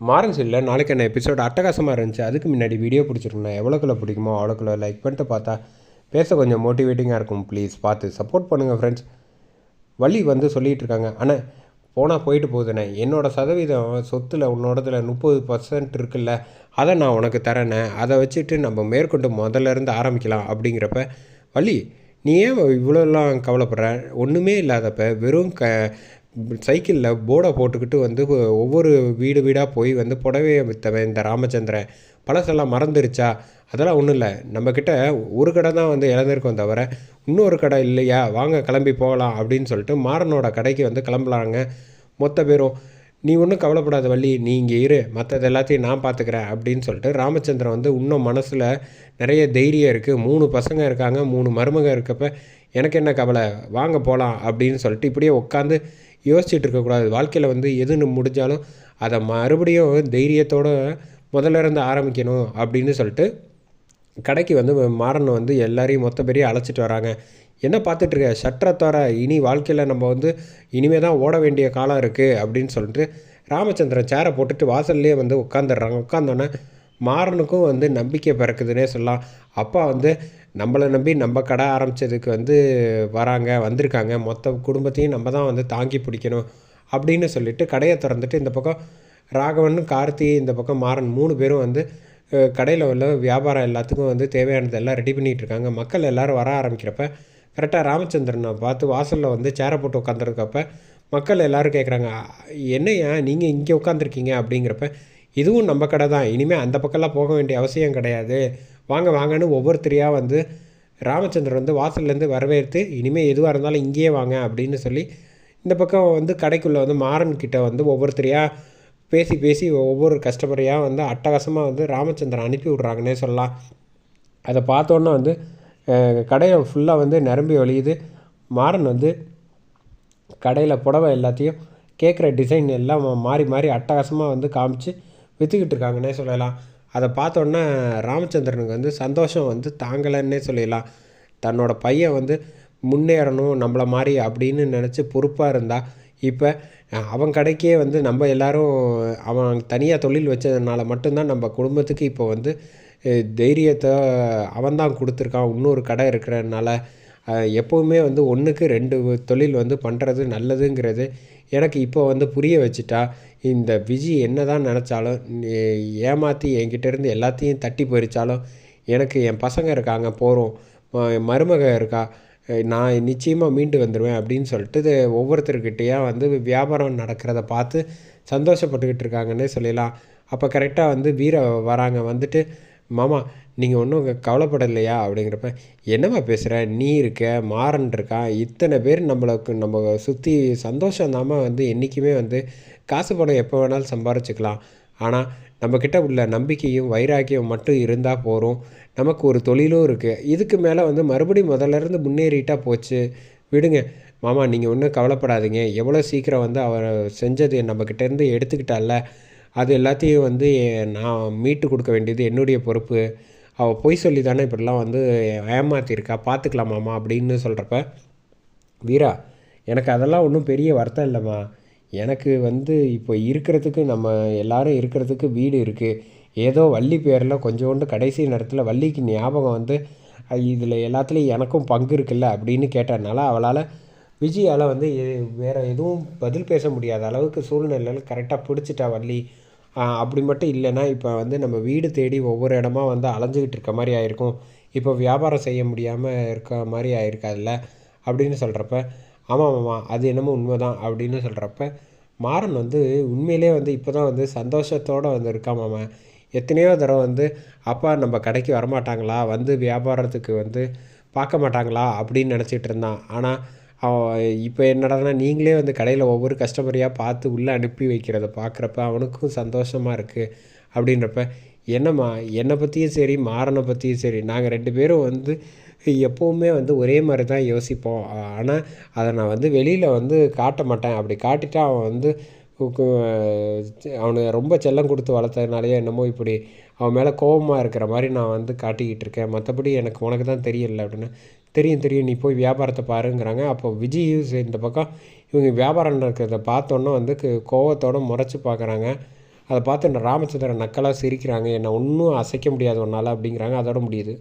மாறன் சீரியலில் நாளைக்கு என்ன எபிசோட் அட்டகாசமாக இருந்துச்சு. அதுக்கு முன்னாடி வீடியோ பிடிச்சிருக்கணும் எவ்வளோக்குள்ள பிடிக்குமோ அவ்வளோக்குள்ள லைக் பண்ணிட்டு பார்த்தா பேச கொஞ்சம் மோட்டிவேட்டிங்காக இருக்கும். ப்ளீஸ் பார்த்து சப்போர்ட் பண்ணுங்கள் ஃப்ரெண்ட்ஸ் வள்ளி வந்து சொல்லிகிட்டு இருக்காங்க. ஆனால் போனால் போயிட்டு போகுதுண்ணே என்னோடய சதவீதம் சொத்தில் உன்னோடதில் முப்பது பர்சன்ட் இருக்குல்ல. அதை நான் உனக்கு தரேனே. அதை வச்சுட்டு நம்ம மேற்கொண்டு முதல்ல இருந்து ஆரம்பிக்கலாம் அப்படிங்கிறப்ப வள்ளி நீ ஏன் இவ்வளோலாம் கவலைப்படுற? ஒன்றுமே இல்லாதப்ப வெறும் க சைக்கிளில் போர்டை போட்டுக்கிட்டு வந்து ஒவ்வொரு வீடு வீடாக போய் வந்து புடவையை விற்றவன் இந்த ராமச்சந்திரன். பழசெல்லாம் மறந்துருச்சா? அதெல்லாம் ஒன்றும் இல்லை. நம்மக்கிட்ட ஒரு கடை தான் வந்து இழந்திருக்கோம் தவிர இன்னொரு கடை இல்லையா? வாங்க கிளம்பி போகலாம் அப்படின்னு சொல்லிட்டு மாறனோட கடைக்கு வந்து கிளம்பலாங்க மொத்த பேரும். நீ ஒன்றும் கவலைப்படாத வள்ளி நீ இங்கே இரு. மற்றது எல்லாத்தையும் நான் பார்த்துக்கிறேன் அப்படின்னு சொல்லிட்டு ராமச்சந்திரன் வந்து இன்னும் மனசில் நிறைய தைரியம் இருக்குது மூணு பசங்க இருக்காங்க மூணு மருமக இருக்கப்போ எனக்கு என்ன கவலை? வாங்க போகலாம் அப்படின்னு சொல்லிட்டு இப்படியே உட்காந்து யோசிச்சுட்டு இருக்கக்கூடாது. வாழ்க்கையில் வந்து எதுன்னு முடிஞ்சாலும் அதை மறுபடியும் தைரியத்தோடு முதல்ல இருந்து ஆரம்பிக்கணும் அப்படின்னு சொல்லிட்டு கடைக்கு வந்து மாறன் வந்து எல்லாரையும் மொத்த பெரிய அழைச்சிட்டு வராங்க. என்ன பார்த்துட்ருக்க ஷட்டரை தவிர இனி வாழ்க்கையில் நம்ம வந்து இனிமேல் தான் ஓட வேண்டிய காலம் இருக்குது அப்படின்னு சொல்லிட்டு ராமச்சந்திரன் சேரை போட்டுட்டு வாசல்லே வந்து உட்காந்துடுறாங்க உட்காந்தோன்னே மாறனுக்கும் வந்து நம்பிக்கை பிறக்குதுன்னே சொல்லலாம். அப்பா வந்து நம்மளை நம்பி நம்ம கடை ஆரம்பித்ததுக்கு வந்து வராங்க வந்திருக்காங்க. மொத்த குடும்பத்தையும் நம்ம தான் வந்து தாங்கி பிடிக்கணும் அப்படின்னு சொல்லிட்டு கடையை திறந்துட்டு இந்த பக்கம் ராகவன் கார்த்தி இந்த பக்கம் மாறன் மூணு பேரும் வந்து கடையில் உள்ள வியாபாரம் எல்லாத்துக்கும் வந்து தேவையானதெல்லாம் ரெடி பண்ணிகிட்டு இருக்காங்க. மக்கள் எல்லோரும் வர ஆரம்பிக்கிறப்ப கரெக்டாக ராமச்சந்திரனை பார்த்து வாசலில் வந்து சேரை போட்டு உட்காந்துருக்கப்ப மக்கள் எல்லோரும் கேட்குறாங்க என்னையா நீங்கள் இங்கே உட்காந்துருக்கீங்க அப்படிங்கிறப்ப இதுவும் நம்ம கடை தான். இனிமேல் அந்த பக்கம்லாம் போக வேண்டிய அவசியம் கிடையாது. வாங்க வாங்கன்னு ஒவ்வொருத்தரையாக வந்து ராமச்சந்திரன் வந்து வாசல்லேருந்து வரவேற்று இனிமேல் எதுவாக இருந்தாலும் இங்கேயே வாங்க அப்படின்னு சொல்லி இந்த பக்கம் வந்து கடைக்குள்ளே வந்து மாறன் கிட்ட வந்து ஒவ்வொருத்தரையாக பேசி பேசி ஒவ்வொரு கஸ்டமரையாக வந்து அட்டகாசமாக வந்து ராமச்சந்திரன் அனுப்பி விட்றாங்கன்னே சொல்லலாம். அதை பார்த்தோன்னே வந்து கடையை ஃபுல்லாக வந்து நிரம்பி வழியுது. மாறன் வந்து கடையில் புடவை எல்லாத்தையும் கேட்குற டிசைன் எல்லாம் மாறி மாறி அட்டகாசமாக வந்து காமிச்சு விற்றுக்கிட்டு இருக்காங்கன்னே சொல்லலாம். அதை பார்த்தோன்னே ராமச்சந்திரனுக்கு வந்து சந்தோஷம் வந்து தாங்கலைன்னே சொல்லிடலாம். தன்னோட பையன் வந்து முன்னேறணும் நம்மளை மாதிரி அப்படின்னு நினச்சி பொறுப்பாக இருந்தால் இப்போ அவன் கடைக்கே வந்து நம்ம எல்லோரும் அவன் தனியாக தொழில் வச்சதுனால மட்டும்தான் நம்ம குடும்பத்துக்கு இப்போ வந்து தைரியத்தை அவன் தான் கொடுத்துருக்கான். இன்னொரு கடை இருக்கிறதுனால எப்போவுமே வந்து ஒன்றுக்கு ரெண்டு தொழில் வந்து பண்ணுறது நல்லதுங்கிறது எனக்கு இப்போ வந்து புரிய வச்சுட்டா இந்த விஜி என்ன தான் நினச்சாலும் ஏமாற்றி என்கிட்டேருந்து எல்லாத்தையும் தட்டி பறித்தாலும் எனக்கு என் பசங்க இருக்காங்க போகிறோம் மருமக இருக்கா நான் நிச்சயமாக மீண்டு வந்துடுவேன் அப்படின்னு சொல்லிட்டு ஒவ்வொருத்தர்கிட்டையா வந்து வியாபாரம் நடக்கிறத பார்த்து சந்தோஷப்பட்டுக்கிட்டு இருக்காங்கன்னே சொல்லலாம். அப்போ கரெக்டாக வந்து வீர வராங்க. வந்துட்டு மாமா நீங்கள் ஒன்றும் கவலைப்படலையா? அப்படிங்கிறப்ப என்னம்மா பேசுகிற நீ இருக்க மாறன் இருக்கான். இத்தனை பேர் நம்மளுக்கு நம்ம சுற்றி சந்தோஷம் இல்லாமல் வந்து என்றைக்குமே வந்து காசு பணம் எப்போ வேணாலும் சம்பாரிச்சுக்கலாம். ஆனால் நம்மக்கிட்ட உள்ள நம்பிக்கையும் வைராக்கியம் மட்டும் இருந்தால் போகிறோம் நமக்கு ஒரு தொழிலும் இருக்குது இதுக்கு மேலே வந்து மறுபடியும் முதல்லேருந்து முன்னேறிட்டால் போச்சு. விடுங்க. மாமா நீங்கள் ஒன்றும் கவலைப்படாதீங்க. எவ்வளோ சீக்கிரம் வந்து அவர் செஞ்சது நம்மக்கிட்டேருந்து எடுத்துக்கிட்டால அது எல்லாத்தையும் வந்து நான் மீட்டு கொடுக்க வேண்டியது என்னுடைய பொறுப்பு. அவள் பொய் சொல்லி தானே இப்படிலாம் வந்து ஏமாற்றிருக்கா பார்த்துக்கலாமாம்மா அப்படின்னு சொல்கிறப்ப வீரா எனக்கு அதெல்லாம் ஒன்றும் பெரிய வருத்தம் இல்லைம்மா. எனக்கு வந்து இப்போ இருக்கிறதுக்கு நம்ம எல்லாரும் இருக்கிறதுக்கு வீடு இருக்குது ஏதோ வள்ளி பேரில் கொஞ்சோண்டு கடைசி நேரத்தில் வள்ளிக்கு ஞாபகம் வந்து இதில் எல்லாத்துலேயும் எனக்கும் பங்கு இருக்குல்ல? அப்படின்னு கேட்டதுனால அவளால் விஜயால் வந்து வேறு எதுவும் பதில் பேச முடியாத அளவுக்கு சூழ்நிலையில் கரெக்டாக பிடிச்சிட்டா வள்ளி. அப்படி மட்டும் இல்லைன்னா இப்போ வந்து நம்ம வீடு தேடி ஒவ்வொரு இடமா வந்து அலைஞ்சிக்கிட்டு இருக்க மாதிரி ஆயிருக்கும். இப்போ வியாபாரம் செய்ய முடியாமல் இருக்க மாதிரி ஆயிருக்காதுல்ல? அப்படின்னு சொல்கிறப்ப ஆமாம் ஆமாம் அது என்னமோ உண்மை தான் அப்படின்னு சொல்கிறப்ப மாறன் வந்து உண்மையிலே வந்து இப்போ தான் வந்து சந்தோஷத்தோடு வந்து இருக்கான் எத்தனையோ தடவை வந்து அப்பா நம்ம கடைக்கு வரமாட்டாங்களா? வந்து வியாபாரத்துக்கு வந்து பார்க்க மாட்டாங்களா? அப்படின்னு நினச்சிட்டு இருந்தான். ஆனால் இப்போ என்னடானா நீங்களே வந்து கடையில் ஒவ்வொரு கஸ்டமரையாக பார்த்து உள்ளே அனுப்பி வைக்கிறத பார்க்குறப்ப அவனுக்கும் சந்தோஷமாக இருக்குது அப்படின்றப்ப என்னம்மா என்னை பற்றியும் சரி மாறனை பற்றியும் சரி நாங்கள் ரெண்டு பேரும் வந்து எப்போவுமே வந்து ஒரே மாதிரி தான் யோசிப்போம். ஆனால் அதை நான் வந்து வெளியில் வந்து காட்ட மாட்டேன். அப்படி காட்டிட்டா அவன் வந்து அவனை ரொம்ப செல்லம் கொடுத்து வளர்த்ததுனாலையோ என்னமோ இப்படி அவன் மேலே கோபமாக இருக்கிற மாதிரி நான் வந்து காட்டிக்கிட்டு இருக்கேன். மற்றபடி எனக்கு உனக்கு தான் தெரியல அப்படின்னு தெரியும் தெரியும் நீ போய் வியாபாரத்தை பாருங்கிறாங்க. அப்போ விஜய் இந்த பக்கம் இவங்க வியாபாரம் நடக்கிறத பார்த்தோன்னே வந்து கோவத்தோடு முறைச்சி பார்க்குறாங்க. அதை பார்த்து ராமச்சந்திரன் நக்கலாக சிரிக்கிறாங்க. என்னை ஒன்றும் அசைக்க முடியாது உன்னால் அப்படிங்கிறாங்க. அதோட முடியுது.